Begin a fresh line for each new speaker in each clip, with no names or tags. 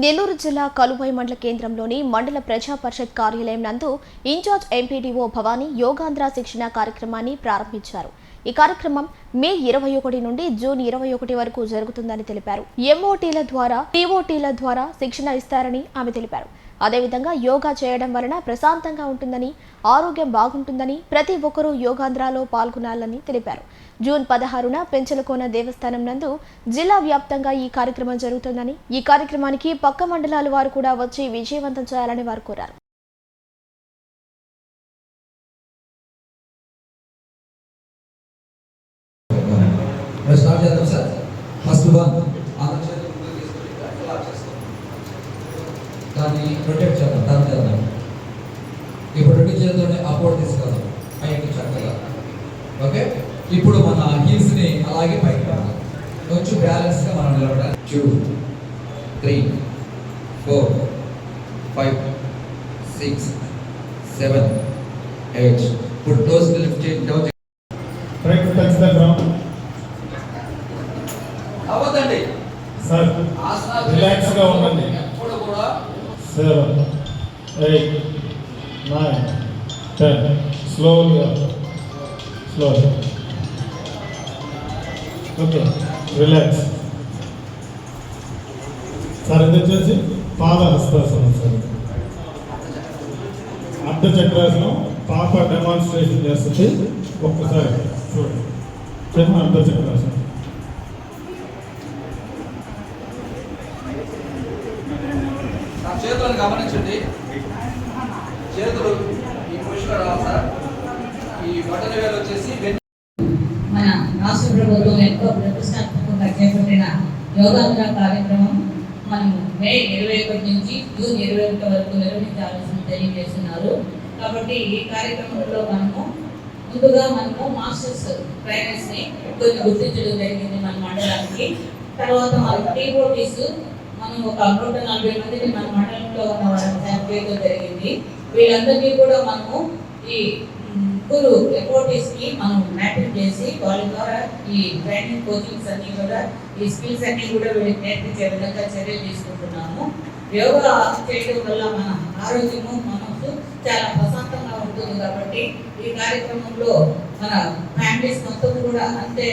నెల్లూరు జిల్లా కలువై మండల కేంద్రంలోని మండల ప్రజా పరిషత్ కార్యాలయం నందు ఇన్ఛార్జ్ ఎంపీడీఓ భవానీ యోగాంధ్ర శిక్షణ కార్యక్రమాన్ని ప్రారంభించారు. ఈ కార్యక్రమం మే ఇరవై ఒకటి నుండి జూన్ ఇరవై ఒకటి వరకు జరుగుతుందని తెలిపారు. ఎంఓటీల ద్వారా టీఓటీల ద్వారా శిక్షణ ఇస్తారని ఆమె తెలిపారు. అదేవిధంగా యోగా చేయడం వలన ప్రశాంతంగా ఉంటుందని ఆరోగ్యం బాగుంటుందని ప్రతి ఒక్కరూ యోగాంధ్రాలో పాల్గొనాలని తెలిపారు. జూన్ పదహారున పెంచలకోన దేవస్థానం నందు జిల్లా వ్యాప్తంగా ఈ కార్యక్రమం జరుగుతుందని ఈ కార్యక్రమానికి పక్క మండలాల వారు కూడా వచ్చి విజయవంతం చేయాలని వారు కోరారు.
స్టార్ట్ చేద్దాం సార్. ఫస్ట్ వన్ దాన్ని రొటేట్ చేద్దాం టర్న్ చేద్దాం. ఇప్పుడు రెండు చేతుల్ని అపోర్డ్ తీసుకెళ్దాం పైకి చక్కగా. ఓకే? ఇప్పుడు మన హీల్స్ని అలాగే పైకి పెడదాం కొంచెం బ్యాలెన్స్గా మనం నిలబడాలి. Two three four five six seven eight ఇప్పుడు toes lift down
Try to touch the ground.
అవ్వదండి
Sir, Relax గా ఉండండి.
ఎప్పుడు కూడా
seven, eight, nine, ten. Slowly up. Slowly. Okay, relax. Sir ఇది వచ్చేసి పాద హస్తాసనం సార్ అర్ధ చక్రాసనం పాప డెమాన్స్ట్రేషన్ చేస్తుంది ఒక్కసారి చూడండి అర్ధ చక్రాసనం
చేతులను గమనించండి. చేతులు ఈ పొజిషన్లో రావాలి సార్. ఈ బటన్ వేలు వచ్చేసి
మన రాష్ట్ర ప్రభుత్వం ఎంతో ప్రతిష్టాత్మకంగా చేపట్టిన యోగాంధ్ర కార్యక్రమం మనం మే ఇరవై ఒకటి నుంచి జూన్ ఇరవై ఒకటి వరకు నిర్వహించాల్సిన తెలియజేస్తున్నారు. కాబట్టి ఈ కార్యక్రమంలో మనము ముందుగా మనము మాస్టర్స్ ట్రైనర్స్ని కొన్ని గుర్తించడం జరిగింది మన మండలానికి. తర్వాత మన టీఓటీస్ మనం ఒక నూట నలభై మందిని మన మండలంలో ఉన్న వాళ్ళ చేయడం జరిగింది. వీళ్ళందరినీ కూడా మనము ఈ ముగ్గురు కి మనం మ్యాపింగ్ చేసి వాళ్ళ ద్వారా ఈ ట్రైనింగ్ కోచింగ్స్ అన్ని కూడా ఈ స్కిల్స్ అన్ని కూడా వీళ్ళకి నేర్పించే విధంగా చర్యలు తీసుకుంటున్నాము. యోగా చేయడం వల్ల మన ఆరోగ్యము మనసు చాలా ప్రశాంతంగా ఉంటుంది కాబట్టి ఈ కార్యక్రమంలో మన ఫ్యామిలీస్ మొత్తం కూడా అంతే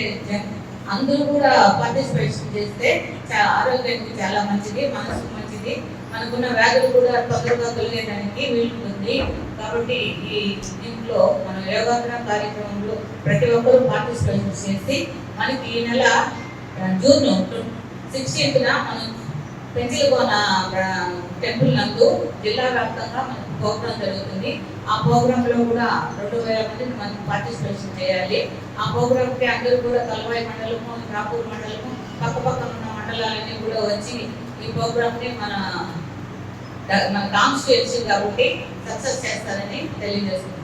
అందరూ కూడా పార్టిసిపేషన్ చేస్తే చాలా ఆరోగ్యానికి చాలా మంచిది మనసుకు మంచిది. మనకున్న వ్యాధులు కూడా తొందరగా తొలగేదానికి వీలుంటుంది. కాబట్టి ఈ దీంట్లో మన యోగాసన కార్యక్రమంలో ప్రతి ఒక్కరూ పార్టిసిపేషన్ చేసి మనకి ఈ నెల జూన్ సిక్స్టీన్త్న మనం పెంచిలకోన టెంపుల్ నందు జిల్లా వ్యాప్తంగా మనకు ప్రోగ్రాం జరుగుతుంది. ఆ ప్రోగ్రామ్లో కూడా రెండు వేల మందిని మనం పార్టిసిపేషన్ చేయాలి. ఆ ప్రోగ్రామ్కి అందరూ కూడా కలవాయి మండలము రాపూర్ మండలము పక్కపక్కన ఉన్న మండలాలన్నీ కూడా వచ్చి ఈ ప్రోగ్రామ్ని మన మన కాన్స్టిట్యూన్సీ కాబట్టి సక్సెస్ చేస్తారని తెలియజేస్తుంది